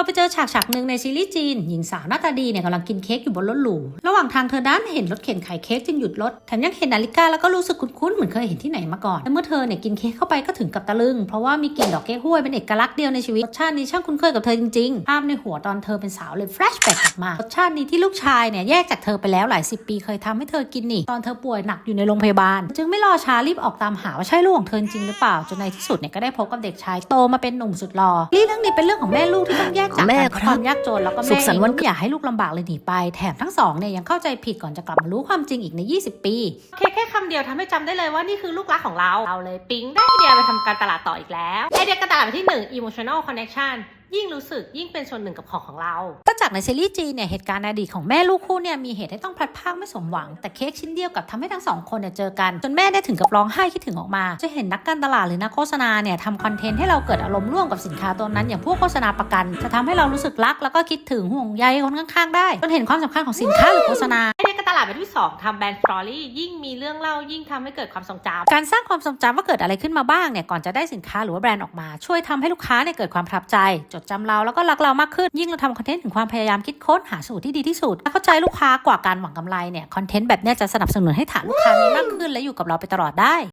เราไปเจอฉากฉากหนึ่งในซีรีส์จีน หญิงสาวหน้าตาดีเนี่ยกำลังกินเค้กอยู่บนรถหรูระหว่างทางเธอด้านเห็นรถเข็นขายเค้กจึงหยุดรถแถมยังเห็นนาฬิกาแล้วก็รู้สึกคุ้นๆเหมือนเคยเห็นที่ไหนมาก่อนและเมื่อเธอเนี่ยกินเค้กเข้าไปก็ถึงกับตะลึง เพราะว่ามีกลิ่นดอกเก๊กฮวยเป็นเอกลักษณ์เดียวในชีวิตรสชาตินี้ช่างคุ้นเคยกับเธอจริงๆภาพในหัวตอนเธอเป็นสาวเลยแฟลชแบ็กกลับมารสชาตินี้ที่ลูกชายเนี่ยแยกจากเธอไปแล้วหลายสิบปีเคยทำให้เธอกินนี่ตอนเธอป่วยหนักอยู่ในโรงพยาบาล จึงไม่รอช้ารีบออกตามหาว่าใช่ลูกของเธอจริงหรือเปล่าจนในที่สุดเนี่ยก็ได้พบกับเด็กชายโตมาเป็นหนุ่มสุดหล่อเรื่องนี้เป็นเรื่องของแม่ลูกที่ต้องแยกจากแม่กันเพครัราะบความยากจนแล้วก็สุแม่ขสันต์วันเองก็ไม่อยากให้ลูกลำบากเลยหนีไป แถมทั้งสองเนี่ยยังเข้าใจผิดก่อนจะกลับมารู้ความจริงอีกใน 20 ปีแค่แค่คำเดียวทำให้จำได้เลยว่านี่คือลูกรักของเรา เราเลยปิ๊งได้ไอเดียไปทำการตลาดต่ออีกแล้วไอเดียการตลาดแบบที่ 1 emotional connection ยิ่งรู้สึกยิ่งเป็นส่วนหนึ่งกับของของเราก็จากในซีรีส์จีนเนี่ยเหตุการณ์อดีตของแม่ลูกคู่เนี่ยมีเหตุให้ต้องพลัดพรากไม่สมหวัง แต่เค้กชิ้นเดียวกับทำให้ทั้งสองคนเนี่ยเจอกัน จนแม่ได้ถึงกับร้องไห้คิดถึงออกมา จะเห็นนักการตลาดหรือนักโฆษณาเนี่ยทำคอนเทนต์ให้เราเกิดอารมณ์ร่วมกับสินค้าตัวนั้น อย่างพวกโฆษณาประกัน จะทำให้เรารู้สึกรัก แล้วก็คิดถึงห่วงใยคนข้างๆได้จนเห็นความสำคัญของสินค้าหรือโฆษณาไอเดียการ ตลาดแบบที่ 2ทำแบรนด์สตอรี่ยิ่งมีเรื่องเล่ายิ่งทำให้เกิดความทรงจำการสร้างความทรงจำว่าเกิดอะไรขึ้นมาบ้างเนี่ยก่อนจะได้สินค้าหรือว่าแบรนด์ออกมา ช่วยทำให้ลูกค้าเนี่ยเกิดความประทับใจ จดจำเราแล้วก็รักเรามากขึ้น ยิ่งเราทำคอนเทนต์ถึงความพยายามคิดค้นหาสูตรที่ดีที่สุดเข้าใจลูกค้ากว่าการหวังกำไรเนี่ยคอนเทนต์แบบเนี้ยจะสนับสนุนให้ฐานลูกค้ามีมากขึ้นและอยู่กับเราไปตลอดได้